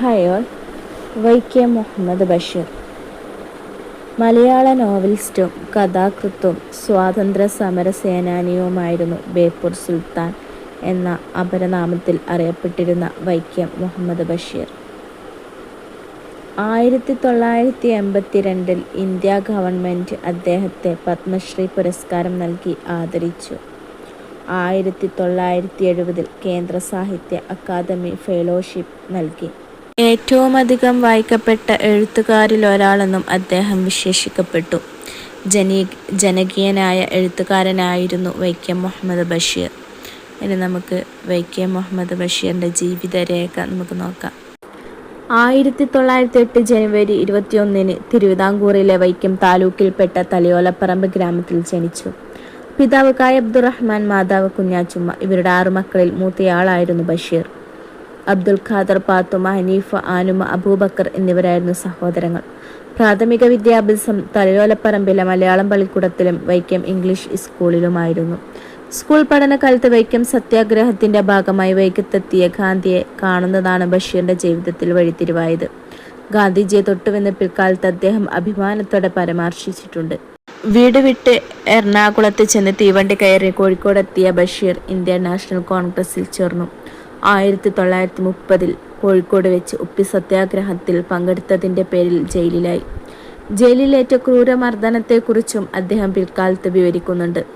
Ohio Vaikom Muhammad Basheer. മലയാള നോവലിസ്റ്റും കഥാകൃത്തും സ്വാതന്ത്ര്യ സമര സേനാനിയുമായിരുന്നു ബേപ്പൂർ സുൽത്താൻ എന്ന അപരനാമത്തിൽ അറിയപ്പെട്ടിരുന്ന വൈക്കം മുഹമ്മദ് ബഷീർ. ആയിരത്തി തൊള്ളായിരത്തി എൺപത്തിരണ്ടിൽ ഇന്ത്യ ഗവൺമെന്റ് അദ്ദേഹത്തെ പത്മശ്രീ പുരസ്കാരം നൽകി ആദരിച്ചു. ആയിരത്തി തൊള്ളായിരത്തി എഴുപതിൽ കേന്ദ്ര സാഹിത്യ അക്കാദമി ഫെലോഷിപ്പ് നൽകി. ഏറ്റവുമധികം വായിക്കപ്പെട്ട എഴുത്തുകാരിൽ ഒരാളെന്നും അദ്ദേഹം വിശേഷിക്കപ്പെട്ടു. ജനീ ജനകീയനായ എഴുത്തുകാരനായിരുന്നു വൈക്കം മുഹമ്മദ് ബഷീർ. ഇനി നമുക്ക് വൈക്കം മുഹമ്മദ് ബഷീറിന്റെ ജീവിതരേഖ നമുക്ക് നോക്കാം. ആയിരത്തി തൊള്ളായിരത്തി എട്ട് ജനുവരി ഇരുപത്തിയൊന്നിന് തിരുവിതാംകൂറിലെ വൈക്കം താലൂക്കിൽപ്പെട്ട തലയോലപ്പറമ്പ് ഗ്രാമത്തിൽ ജനിച്ചു. പിതാവ് കായ് അബ്ദുറഹ്മാൻ മാതാവ് കുഞ്ഞാച്ചുമ്മ ഇവരുടെ ആറു മക്കളിൽ മൂത്തയാളായിരുന്നു ബഷീർ. അബ്ദുൽ ഖാദർ പാത്തുമ ഹനീഫ ആനുമ അബൂബക്കർ എന്നിവരായിരുന്നു സഹോദരങ്ങൾ. പ്രാഥമിക വിദ്യാഭ്യാസം തലയോലപ്പറമ്പിലെ മലയാളം പള്ളിക്കൂടത്തിലും വൈക്കം ഇംഗ്ലീഷ് സ്കൂളിലുമായിരുന്നു. സ്കൂൾ പഠനകാലത്ത് വൈക്കം സത്യാഗ്രഹത്തിന്റെ ഭാഗമായി വൈക്കത്തെത്തിയ ഗാന്ധിയെ കാണുന്നതാണ് ബഷീറിന്റെ ജീവിതത്തിൽ വഴിത്തിരിവായത്. ഗാന്ധിജിയെ തൊട്ടുവെന്ന് പിൽക്കാലത്ത് അദ്ദേഹം അഭിമാനത്തോടെ പരാമർശിച്ചിട്ടുണ്ട്. വീട് വിട്ട് എറണാകുളത്ത് ചെന്ന് തീവണ്ടി കയറി കോഴിക്കോടെത്തിയ ബഷീർ ഇന്ത്യൻ നാഷണൽ കോൺഗ്രസിൽ ചേർന്നു. ആയിരത്തി തൊള്ളായിരത്തി മുപ്പതിൽ കോഴിക്കോട് വെച്ച് ഉപ്പി സത്യാഗ്രഹത്തിൽ പങ്കെടുത്തതിന്റെ പേരിൽ ജയിലിലായി. ജയിലിലേറ്റ ക്രൂരമർദ്ദനത്തെക്കുറിച്ചും അദ്ദേഹം പിൽക്കാലത്ത് വിവരിക്കുന്നുണ്ട്.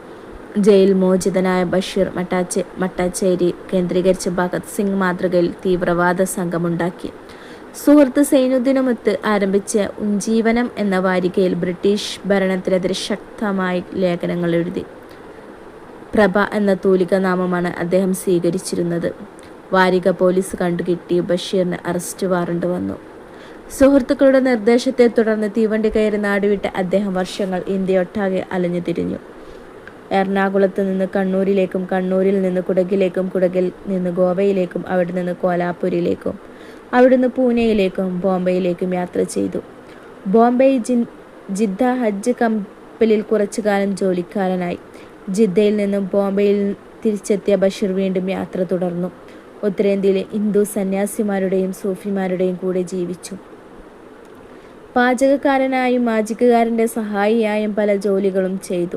ജയിൽ മോചിതനായ ബഷീർ മട്ടാച്ചെ മട്ടാച്ചേരി കേന്ദ്രീകരിച്ച് ഭഗത് സിംഗ് മാതൃകയിൽ തീവ്രവാദ സംഘമുണ്ടാക്കി. സുഹൃത്ത് സൈനുദ്ദീനുമൊത്ത് ആരംഭിച്ച ഉഞ്ജീവനം എന്ന വാരികയിൽ ബ്രിട്ടീഷ് ഭരണത്തിനെതിരെ ശക്തമായി ലേഖനങ്ങൾ എഴുതി. പ്രഭ എന്ന തൂലിക നാമമാണ് അദ്ദേഹം സ്വീകരിച്ചിരുന്നത്. വാരിക പോലീസ് കണ്ടുകിട്ടി ബഷീറിന് അറസ്റ്റ് വാറണ്ട് വന്നു. സുഹൃത്തുക്കളുടെ നിർദ്ദേശത്തെ തുടർന്ന് തീവണ്ടി കയറി നാടുവിട്ട് അദ്ദേഹം വർഷങ്ങൾ ഇന്ത്യയൊട്ടാകെ അലഞ്ഞു തിരിഞ്ഞു. എറണാകുളത്ത് നിന്ന് കണ്ണൂരിലേക്കും കണ്ണൂരിൽ നിന്ന് കുടകിലേക്കും കുടകിൽ നിന്ന് ഗോവയിലേക്കും അവിടെ നിന്ന് കോലാപൂരിലേക്കും അവിടുന്ന് പൂനെയിലേക്കും ബോംബെയിലേക്കും യാത്ര ചെയ്തു. ബോംബെ ജിദ്ദ ഹജ്ജ് കമ്പലിൽ കുറച്ചു കാലം ജോലിക്കാരനായി. ജിദ്ദയിൽ നിന്നും ബോംബെയിൽ തിരിച്ചെത്തിയ ബഷീർ വീണ്ടും യാത്ര തുടർന്നു. ഉത്തരേന്ത്യയിലെ ഹിന്ദു സന്യാസിമാരുടെയും സൂഫിമാരുടെയും കൂടെ ജീവിച്ചു. പാചകക്കാരനായും മാജിക്കുകാരന്റെ സഹായിയായും പല ജോലികളും ചെയ്തു.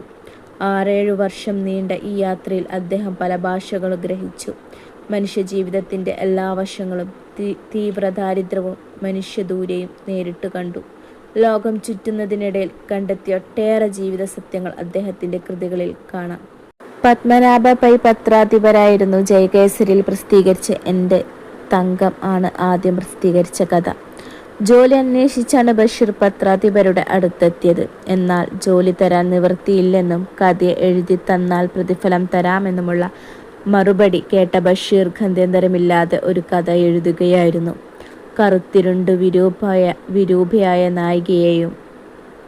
ആറേഴു വർഷം നീണ്ട ഈ യാത്രയിൽ അദ്ദേഹം പല ഭാഷകളും ഗ്രഹിച്ചു. മനുഷ്യജീവിതത്തിന്റെ എല്ലാ വശങ്ങളും തീവ്ര ദാരിദ്ര്യവും മനുഷ്യദൂരെയും നേരിട്ട് കണ്ടു. ലോകം ചുറ്റുന്നതിനിടയിൽ കണ്ടെത്തിയ ഒട്ടേറെ ജീവിത സത്യങ്ങൾ അദ്ദേഹത്തിന്റെ കൃതികളിൽ കാണാം. പത്മനാഭ പൈ പത്രാധിപരായിരുന്നു ജയകേസരിൽ പ്രസിദ്ധീകരിച്ച എന്റെ തങ്കം ആണ് ആദ്യം പ്രസിദ്ധീകരിച്ച കഥ. ജോലി അന്വേഷിച്ചാണ് ബഷീർ പത്രാധിപരുടെ അടുത്തെത്തിയത്. എന്നാൽ ജോലി തരാൻ നിവൃത്തിയില്ലെന്നും കഥയെ എഴുതി തന്നാൽ പ്രതിഫലം തരാമെന്നുമുള്ള മറുപടി കേട്ട ബഷീർ ഗന്ധ്യന്തരമില്ലാതെ ഒരു കഥ എഴുതുകയായിരുന്നു. കറുത്തിരുണ്ട് വിരൂപായ വിരൂപയായ നായികയെയും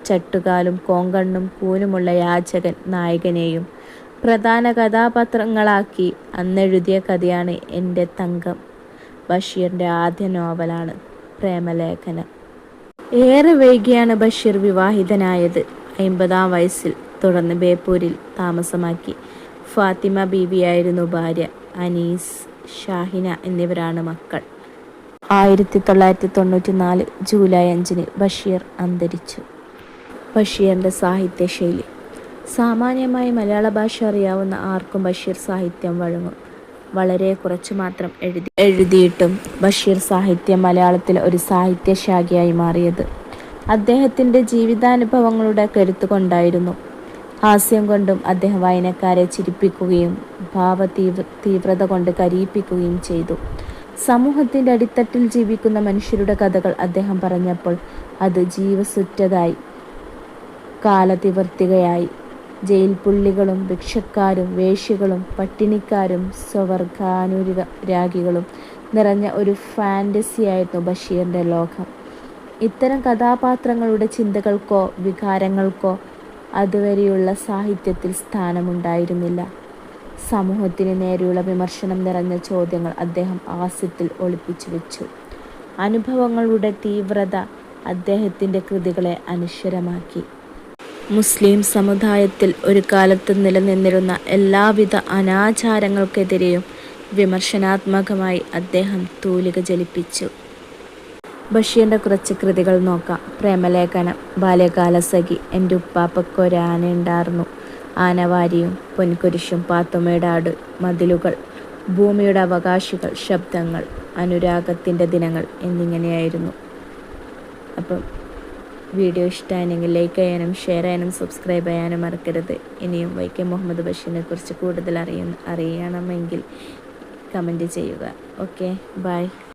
ചട്ടുകാലും കോങ്കണ്ണും കൂനുമുള്ള യാചകൻ നായകനെയും പ്രധാന കഥാപാത്രങ്ങളാക്കി അന്നെഴുതിയ കഥയാണ് എന്റെ തങ്കം. ബഷീറിന്റെ ആദ്യ നോവലാണ് പ്രേമലേഖനം. ഏറെ വൈകിയാണ് ബഷീർ വിവാഹിതനായത്. അമ്പതാം വയസ്സിൽ തുടർന്ന് ബേപ്പൂരിൽ താമസമാക്കി. ഫാത്തിമ ബീവിയായിരുന്നു ഭാര്യ. അനീസ് ഷാഹിന എന്നിവരാണ് മക്കൾ. ആയിരത്തി തൊള്ളായിരത്തി തൊണ്ണൂറ്റി നാല് ജൂലൈ അഞ്ചിന് ബഷീർ അന്തരിച്ചു. ബഷീറിന്റെ സാഹിത്യശൈലി സാമാന്യമായി മലയാള ഭാഷ അറിയാവുന്ന ആർക്കും ബഷീർ സാഹിത്യം വഴങ്ങും. വളരെ കുറച്ച് മാത്രം എഴുതി എഴുതിയിട്ടും ബഷീർ സാഹിത്യം മലയാളത്തിൽ ഒരു സാഹിത്യശാഖയായി മാറിയത്. അദ്ദേഹത്തിന്റെ ജീവിതാനുഭവങ്ങളുടെ കരുത്ത് കൊണ്ടായിരുന്നു. ഹാസ്യം കൊണ്ടും അദ്ദേഹം വായനക്കാരെ ചിരിപ്പിക്കുകയും ഭാവ തീവ്ര തീവ്രത കൊണ്ട് കരിയിപ്പിക്കുകയും ചെയ്തു. സമൂഹത്തിന്റെ അടിത്തട്ടിൽ ജീവിക്കുന്ന മനുഷ്യരുടെ കഥകൾ അദ്ദേഹം പറഞ്ഞപ്പോൾ അത് ജീവസുറ്റതായി കാലതിവർത്തികയായി. ജയിൽ പുള്ളികളും ഭിക്ഷക്കാരും വേശ്യകളും പട്ടിണിക്കാരും സ്വവർഗാനുരാഗികളും നിറഞ്ഞ ഒരു ഫാന്റസിയായിരുന്നു ബഷീറിന്റെ ലോകം. ഇത്തരം കഥാപാത്രങ്ങളുടെ ചിന്തകൾക്കോ വികാരങ്ങൾക്കോ അതുവരെയുള്ള സാഹിത്യത്തിൽ സ്ഥാനമുണ്ടായിരുന്നില്ല. സമൂഹത്തിന് നേരെയുള്ള വിമർശനം നിറഞ്ഞ ചോദ്യങ്ങൾ അദ്ദേഹം ആസ്യത്തിൽ ഒളിപ്പിച്ചു വെച്ചു. അനുഭവങ്ങളുടെ തീവ്രത അദ്ദേഹത്തിന്റെ കൃതികളെ അനശ്വരമാക്കി. മുസ്ലിം സമുദായത്തിൽ ഒരു കാലത്ത് നിലനിന്നിരുന്ന എല്ലാവിധ അനാചാരങ്ങൾക്കെതിരെയും വിമർശനാത്മകമായി അദ്ദേഹം തൂലിക ജലിപ്പിച്ചു. ബഷീറിന്റെ കുറച്ച് കൃതികൾ നോക്കാം. പ്രേമലേഖനം ബാല്യകാലസഖി എന്റെ ഉപ്പാപ്പക്കൊരാനയുണ്ടായിരുന്നു ആനവാരിയും പൊൻകുരിശും പാത്തുമേടാട് മതിലുകൾ ഭൂമിയുടെ അവകാശികൾ ശബ്ദങ്ങൾ അനുരാഗത്തിന്റെ ദിനങ്ങൾ എന്നിങ്ങനെയായിരുന്നു. അപ്പം വീഡിയോ ഇഷ്ടമായെങ്കിൽ ലൈക്ക് ചെയ്യാനും ഷെയർ ചെയ്യാനും സബ്സ്ക്രൈബ് ചെയ്യാനും മറക്കരുത്. ഇനിയും കെ മുഹമ്മദ് ബഷീറിനെ കുറിച്ച് കൂടുതൽ അറിയ അറിയണമെങ്കിൽ കമന്റ് ചെയ്യുക. Okay bye